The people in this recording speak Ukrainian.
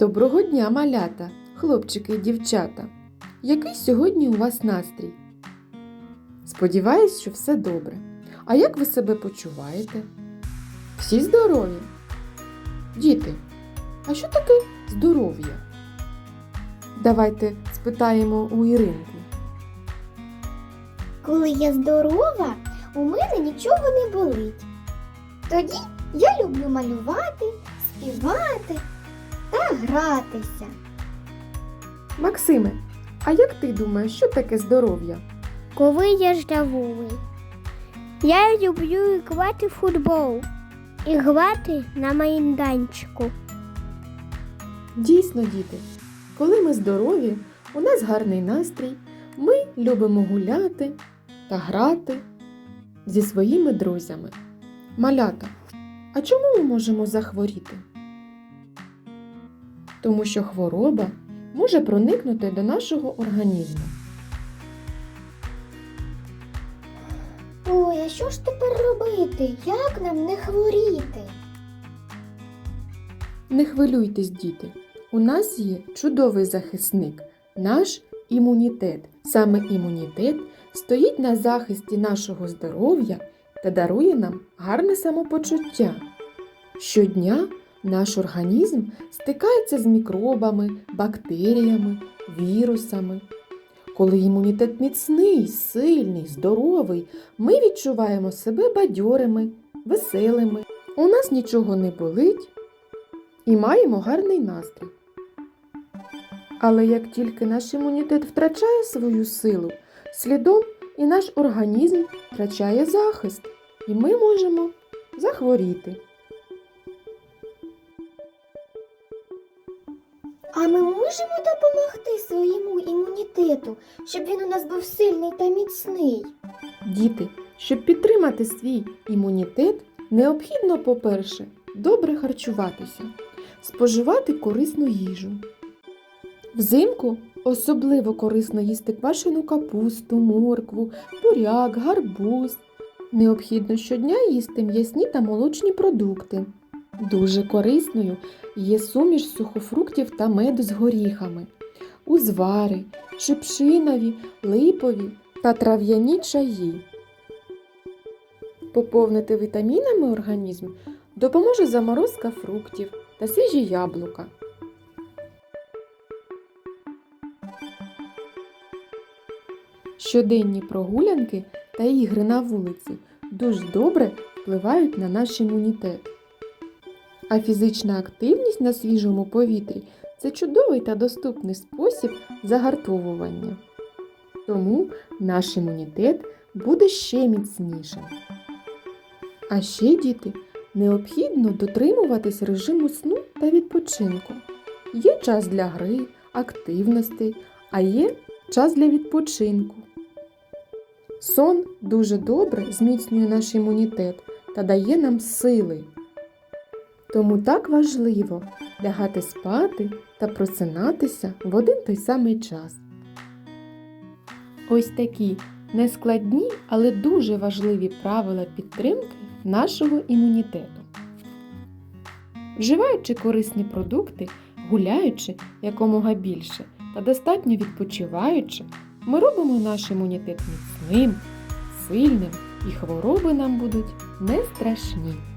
Доброго дня, малята, хлопчики і дівчата. Який сьогодні у вас настрій? Сподіваюсь, що все добре. А як ви себе почуваєте? Всі здорові? Діти, а що таке здоров'я? Давайте спитаємо у Іринки. Коли я здорова, у мене нічого не болить. Тоді я люблю малювати, співати та гратися. Максиме, а як ти думаєш, що таке здоров'я? Коли я здоровий, я люблю грати в футбол і грати на майданчику. Дійсно, діти, коли ми здорові, у нас гарний настрій, ми любимо гуляти та грати зі своїми друзями. Малята, а чому ми можемо захворіти? Тому що хвороба може проникнути до нашого організму. Ой, а що ж тепер робити? Як нам не хворіти? Не хвилюйтесь, діти. У нас є чудовий захисник, наш імунітет. Саме імунітет стоїть на захисті нашого здоров'я та дарує нам гарне самопочуття. Щодня наш організм стикається з мікробами, бактеріями, вірусами. Коли імунітет міцний, сильний, здоровий, ми відчуваємо себе бадьорими, веселими. У нас нічого не болить, і маємо гарний настрій. Але як тільки наш імунітет втрачає свою силу, слідом і наш організм втрачає захист, і ми можемо захворіти. А ми можемо допомогти своєму імунітету, щоб він у нас був сильний та міцний. Діти, щоб підтримати свій імунітет, необхідно, по-перше, добре харчуватися, споживати корисну їжу. Взимку особливо корисно їсти квашену капусту, моркву, буряк, гарбуз. Необхідно щодня їсти м'ясні та молочні продукти. Дуже корисною є суміш сухофруктів та меду з горіхами, узвари, шипшинові, липові та трав'яні чаї. Поповнити вітамінами організм допоможе заморозка фруктів та свіжі яблука. Щоденні прогулянки та ігри на вулиці дуже добре впливають на наш імунітет. А фізична активність на свіжому повітрі це чудовий та доступний спосіб загартовування. Тому наш імунітет буде ще міцнішим. А ще, діти, необхідно дотримуватись режиму сну та відпочинку. Є час для гри, активностей, а є час для відпочинку. Сон дуже добре зміцнює наш імунітет та дає нам сили. Тому так важливо лягати спати та просинатися в один той самий час. Ось такі нескладні, але дуже важливі правила підтримки нашого імунітету. Вживаючи корисні продукти, гуляючи якомога більше та достатньо відпочиваючи, ми робимо наш імунітет міцним, сильним і хвороби нам будуть не страшні.